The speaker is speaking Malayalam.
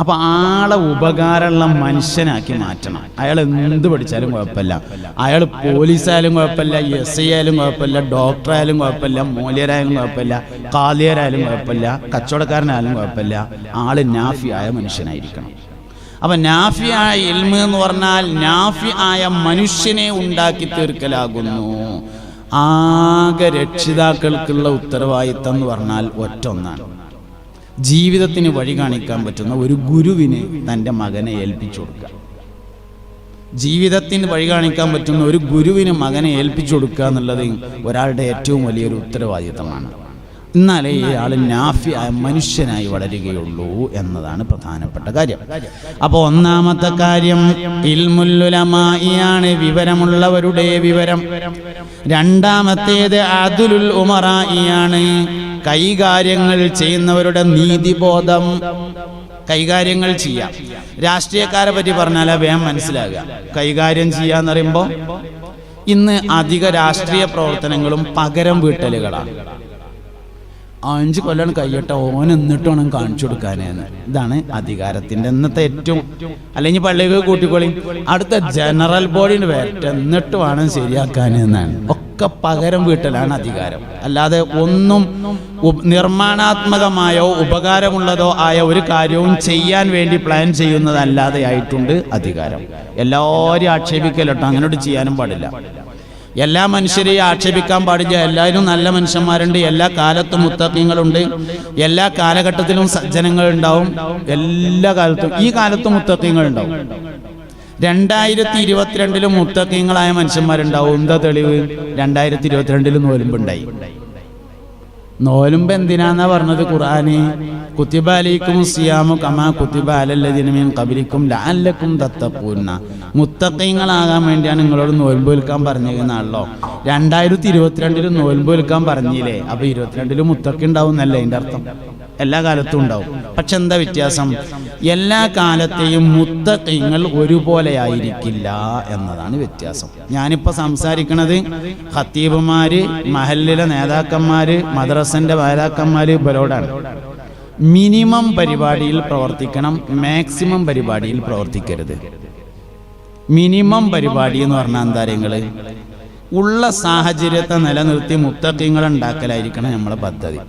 അപ്പൊ ആളെ ഉപകാരമുള്ള മനുഷ്യനാക്കി മാറ്റണം. അയാൾ എന്ത് പഠിച്ചാലും കുഴപ്പമില്ല. അയാൾ പോലീസായാലും കുഴപ്പമില്ല എസ് ഐ ആയാലും കുഴപ്പമില്ല ഡോക്ടറായാലും കുഴപ്പമില്ല മൂല്യരായാലും കുഴപ്പമില്ല കാലിയരായാലും കുഴപ്പമില്ല കച്ചവടക്കാരനായാലും കുഴപ്പമില്ല. ആൾ നാഫിയായ മനുഷ്യനായിരിക്കണം. അപ്പൊ നാഫിയായ ഇൽമ എന്ന് പറഞ്ഞാൽ നാഫി ആയ മനുഷ്യനെ ഉണ്ടാക്കി തീർക്കലാകുന്നു. ആകെ രക്ഷിതാക്കൾക്കുള്ള ഉത്തരവാദിത്തം എന്ന് പറഞ്ഞാൽ ഒറ്റ ഒന്നാണ്. ജീവിതത്തിന് വഴി കാണിക്കാൻ പറ്റുന്ന ഒരു ഗുരുവിന് തന്റെ മകനെ ഏൽപ്പിച്ചു കൊടുക്കുക. ജീവിതത്തിന് വഴി കാണിക്കാൻ പറ്റുന്ന ഒരു ഗുരുവിന് മകനെ ഏൽപ്പിച്ചു കൊടുക്കുക എന്നുള്ളത് ഒരാളുടെ ഏറ്റവും വലിയൊരു ഉത്തരവാദിത്തമാണ്. എന്നാലേ ഇയാൾ നാഫിയായ മനുഷ്യനായി വളരുകയുള്ളൂ എന്നതാണ് പ്രധാനപ്പെട്ട കാര്യം. അപ്പോൾ ഒന്നാമത്തെ കാര്യം ഇൽമുല്ലുലമായിയാണ് വിവരമുള്ളവരുടെ വിവരം. രണ്ടാമത്തേത് അതുലുൽ ഉമറായിയാണ് കൈകാര്യങ്ങൾ ചെയ്യുന്നവരുടെ നീതിബോധം കൈകാര്യങ്ങൾ ചെയ്യാം. രാഷ്ട്രീയക്കാരെ പറ്റി പറഞ്ഞാൽ വേഗം മനസ്സിലാകുക. കൈകാര്യം ചെയ്യാന്ന് പറയുമ്പോൾ ഇന്ന് അധിക രാഷ്ട്രീയ പ്രവർത്തനങ്ങളും പകരം വീട്ടലുകളാണ്. അഞ്ച് കൊല്ലം കയ്യട്ട ഓൻ എന്നിട്ട് വേണം കാണിച്ചു കൊടുക്കാനാണ് ഇതാണ് അധികാരത്തിന്റെ ഇന്നത്തെ ഏറ്റവും അല്ലെങ്കിൽ പള്ളികൾ കൂട്ടിക്കൊള്ളി അടുത്ത ജനറൽ ബോഡിന്റെ വേറ്റ എന്നിട്ട് വേണം ശരിയാക്കാനെന്നാണ് ഒക്കെ പകരം വീട്ടലാണ് അധികാരം. അല്ലാതെ ഒന്നും നിർമ്മാണാത്മകമായോ ഉപകാരമുള്ളതോ ആയ ഒരു കാര്യവും ചെയ്യാൻ വേണ്ടി പ്ലാൻ ചെയ്യുന്നതല്ലാതെ ആയിട്ടുണ്ട് അധികാരം. എല്ലാവരും ആക്ഷേപിക്കലട്ടോ. അങ്ങനോട്ട് ചെയ്യാനും പാടില്ല. എല്ലാ മനുഷ്യരെയും ആക്ഷേപിക്കാൻ പാടില്ല. എല്ലാവരും നല്ല മനുഷ്യന്മാരുണ്ട്. എല്ലാ കാലത്തും മുത്തക്കിങ്ങളുണ്ട്. എല്ലാ കാലഘട്ടത്തിലും സജ്ജനങ്ങൾ ഉണ്ടാവും എല്ലാ കാലത്തും ഈ കാലത്തും മുത്തക്കിങ്ങൾ ഉണ്ടാവും രണ്ടായിരത്തി ഇരുപത്തിരണ്ടിലും മുത്തക്കിങ്ങളായ മനുഷ്യന്മാരുണ്ടാവും. എന്താ തെളിവ്? രണ്ടായിരത്തി ഇരുപത്തിരണ്ടിലും നോലുമ്പുണ്ടായി നോലുമ്പ് എന്തിനാന്നാ പറഞ്ഞത് ഖുർആന്? കുത്തിബ അലൈക്കും സിയാമു കമാ കുത്തിബ അലല്ലദിന മിൻ ഖബലിക്കും മുത്തക്കൈങ്ങളാകാൻ വേണ്ടിയാണ് നിങ്ങളോട് നോൽമ്പ് വിൽക്കാൻ പറഞ്ഞിരുന്നാണല്ലോ രണ്ടായിരത്തി ഇരുപത്തിരണ്ടിലും നോൽമ്പ് വിൽക്കാൻ പറഞ്ഞില്ലേ? അപ്പൊ ഇരുപത്തിരണ്ടിലും മുത്തക്ക ഉണ്ടാവും എന്നല്ലേ അതിന്റെ അർത്ഥം? എല്ലാ കാലത്തും ഉണ്ടാവും. പക്ഷെ എന്താ വ്യത്യാസം? എല്ലാ കാലത്തെയും മുത്തക്കൈങ്ങൾ ഒരുപോലെ ആയിരിക്കില്ല എന്നതാണ് വ്യത്യാസം. ഞാനിപ്പോ സംസാരിക്കണത് ഖത്തീബുമാര് മഹല്ലിലെ നേതാക്കന്മാര് മദ്രസന്റെ വാരാക്കന്മാർ ഇവരോടാണ്. മിനിമം പരിപാടിയിൽ പ്രവർത്തിക്കണം മാക്സിമം പരിപാടിയിൽ പ്രവർത്തിക്കരുത്. മിനിമം പരിപാടി എന്ന് പറഞ്ഞാൽ എന്താ ഉള്ള സാഹചര്യത്തെ നിലനിർത്തി മുത്തക്കിങ്ങൾ ഉണ്ടാക്കലായിരിക്കണം നമ്മളെ പദ്ധതി.